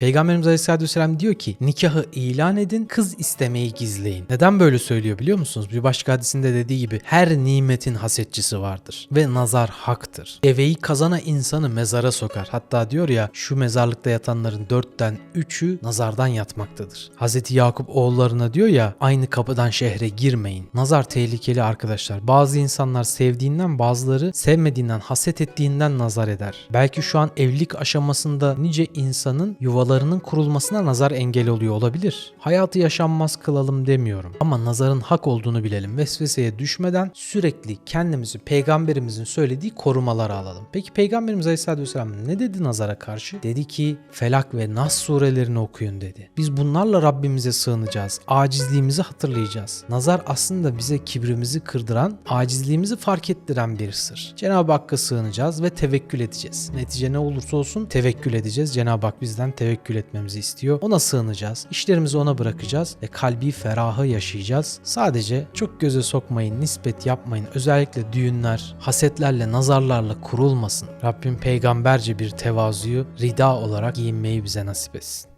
Peygamberimiz Aleyhisselatü Vesselam diyor ki nikahı ilan edin kız istemeyi gizleyin. Neden böyle söylüyor biliyor musunuz? Bir başka hadisinde dediği gibi her nimetin hasetçisi vardır ve nazar haktır. Deveyi kazana insanı mezara sokar. Hatta diyor ya şu mezarlıkta yatanların dörtten üçü nazardan yatmaktadır. Hazreti Yakup oğullarına diyor ya aynı kapıdan şehre girmeyin. Nazar tehlikeli arkadaşlar. Bazı insanlar sevdiğinden bazıları sevmediğinden haset ettiğinden nazar eder. Belki şu an evlilik aşamasında nice insanın yuvalarının kurulmasına nazar engel oluyor olabilir. Hayatı yaşanmaz kılalım demiyorum. Ama nazarın hak olduğunu bilelim. Vesveseye düşmeden sürekli kendimizi peygamberimizin söylediği korumaları alalım. Peki peygamberimiz Aleyhisselatü Vesselam ne dedi nazara karşı? Dedi ki Felak ve Nas surelerini okuyun dedi. Biz bunlarla Rabbimize sığınacağız. Acizliğimizi hatırlayacağız. Nazar aslında bize kibrimizi kırdıran, acizliğimizi fark ettiren bir sır. Cenab-ı Hakk'a sığınacağız ve tevekkül edeceğiz. Netice ne olursa olsun tevekkül edeceğiz. Cenab-ı Hak bizden tevekkül etmemizi istiyor. Ona sığınacağız. İşlerimizi ona bırakacağız ve kalbi ferahı yaşayacağız. Sadece çok göze sokmayın, nispet yapmayın. Özellikle düğünler hasetlerle, nazarlarla kurulmasın. Rabbim peygamberce bir tevazuyu rida olarak giyinmeyi bize nasip etsin.